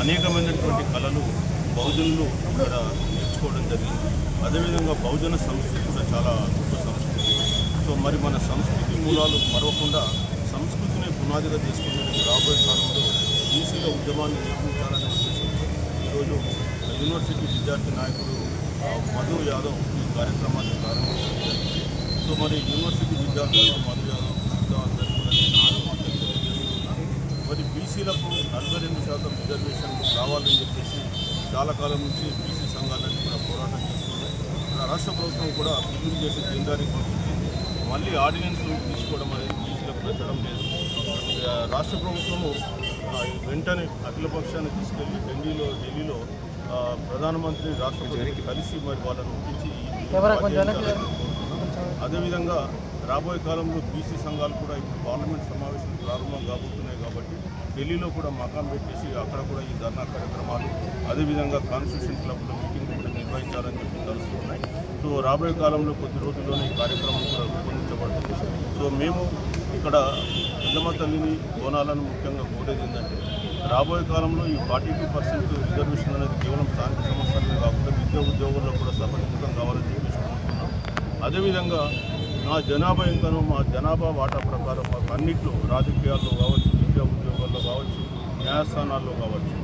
అనేకమైనటువంటి కళలు బహుజనులు ఇక్కడ నేర్చుకోవడం జరిగింది. అదేవిధంగా బహుజన సంస్కృతి కూడా చాలా గొప్ప సంస్కృతి. సో మరి మన సంస్కృతి మూలాలు మరవకుండా సంస్కృతిని పునాదిగా తీసుకునేందుకు రాబోయే కాలంలో బీసీల ఉద్యమాన్ని నిర్మించాలనే ఉద్దేశంతో ఈరోజు యూనివర్సిటీ విద్యార్థి నాయకుడు ఆ, మధు యాదవ్ ఈ కార్యక్రమాన్ని ప్రారంభించడం జరిగింది. సో మరి యూనివర్సిటీ విద్యార్థులు మధు యాదవ్ అందరికీ కూడా నేను ఆహ్వానం తెలియజేస్తున్నాను మరి బీసీలకు నలభై రెండు శాతం రిజర్వేషన్ రావాలని చెప్పేసి చాలా కాలం నుంచి బీసీ సంఘాలన్నీ కూడా పోరాటం చేస్తున్నాయి రాష్ట్ర ప్రభుత్వం కూడా బిల్లులు చేసి కేంద్రానికి పంపించింది మళ్ళీ ఆర్డినెన్స్ తీసుకోవడం అనేది బీసీలకు పెట్టడం లేదు. రాష్ట్ర ప్రభుత్వము వెంటనే అఖిల పక్షాన్ని తీసుకెళ్ళి ఢిల్లీలో ఢిల్లీలో ప్రధానమంత్రి రాష్ట్రపతికి కలిసి మరి వాళ్ళని ఒప్పించి. అదేవిధంగా రాబోయే కాలంలో బీసీ సంఘాలు కూడా ఇప్పుడు పార్లమెంట్ సమావేశాలు ప్రారంభం కాబోతున్నాయి కాబట్టి ఢిల్లీలో కూడా మకాం పెట్టేసి అక్కడ కూడా ఈ ధర్నా కార్యక్రమాలు అదేవిధంగా కాన్స్టిట్యూషన్ క్లబ్లో మీటింగ్ కూడా నిర్వహించాలని చెప్పి తలుస్తున్నాయి. సో రాబోయే కాలంలో కొద్ది రోజుల్లోనే ఈ కార్యక్రమం కూడా రూపొందించబడుతుంది. సో మేము ఇక్కడ పెద్దమ్మ తల్లిని బోనాలను ముఖ్యంగా కోరేది ఏంటంటే రాబోయే కాలంలో ఈ ఫార్టీ టూ పర్సెంట్ రిజర్వేషన్ అనేది కేవలం స్థానిక సంస్థలే కాకుండా విద్యా ఉద్యోగుల్లో కూడా సఫలీకృతం కావాలని చెప్పేసి కోరుతున్నాం అదేవిధంగా మా జనాభా ఎంతనో మా జనాభా వాటా ప్రకారం మాకు అన్నింటిలో రాజకీయాల్లో కావచ్చు విద్యా కావచ్చు న్యాయస్థానాల్లో కావచ్చు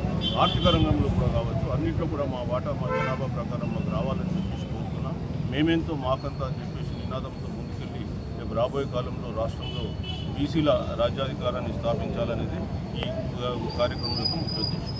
ఆర్థిక రంగంలో కూడా కావచ్చు అన్నింటిలో కూడా మా వాటా మా జనాభా ప్రకారం మాకు రావాలని చెప్పేసి కోరుతున్నాం. మేమెంతో మాకంతా అని చెప్పేసి నినాదంతో ముందుకెళ్ళి రేపు రాబోయే కాలంలో రాష్ట్రంలో బీసీల రాజ్యాధికారాన్ని స్థాపించాలనేది ఈ కార్యక్రమం యొక్క ముఖ్య ఉద్దేశం.